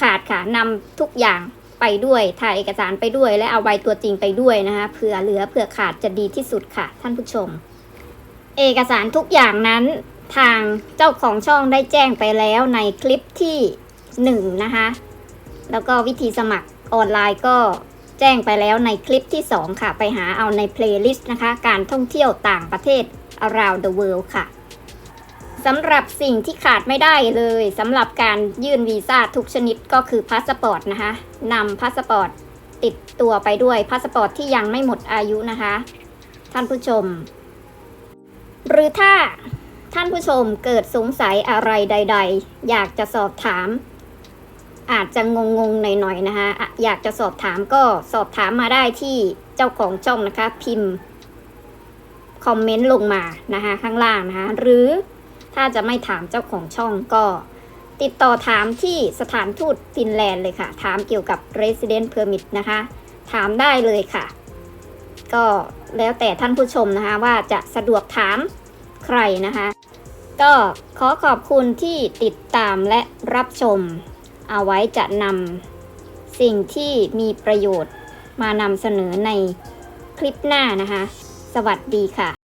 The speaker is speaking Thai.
ขาดค่ะนำทุกอย่างไปด้วย ถ่ายเอกสารไปด้วย และเอาใบตัวจริงไปด้วยนะคะเผื่อเหลือเผื่อขาดจะดีที่สุดค่ะ ท่านผู้ชม เอกสารทุกอย่างนั้น ทางเจ้าของช่องได้แจ้งไปแล้วในคลิปที่หนึ่งนะคะแล้วก็วิธีสมัครออนไลน์ก็แจ้งไปแล้วในคลิปที่ 2 ค่ะ ไปหาเอาในเพลย์ลิสต์นะคะ การท่องเที่ยวต่างประเทศ around the world ค่ะ สำหรับสิ่งที่ขาดไม่ได้เลยสำหรับการยื่นวีซ่าทุกชนิดก็คือพาสปอร์ตนะคะนำพาสปอร์ตติดตัวไปด้วยพาสปอร์ตที่ยังไม่หมดอายุนะคะ ท่านผู้ชม หรือถ้าท่านผู้ชมเกิดสงสัยอะไรใด ๆ อยากจะสอบถาม อาจจะงงๆหน่อยๆนะคะอะอยากจะสอบถามก็สอบถามมาได้ที่เจ้าของช่องนะคะ พิมพ์ คอมเมนต์ลงมานะคะข้างล่างนะคะหรือ ถ้าจะไม่ถามเจ้าของช่องก็ ติดต่อถามที่สถานทูตฟินแลนด์เลยค่ะ ถามเกี่ยวกับ Resident Permit นะคะ ถามได้เลยค่ะ ก็แล้วแต่ท่านผู้ชมนะคะว่าจะสะดวกถามใครนะคะ ก็ขอขอบคุณที่ติดตามและรับชม เอาไว้จะนำสิ่งที่มีประโยชน์มานำเสนอในคลิปหน้านะคะ สวัสดีค่ะ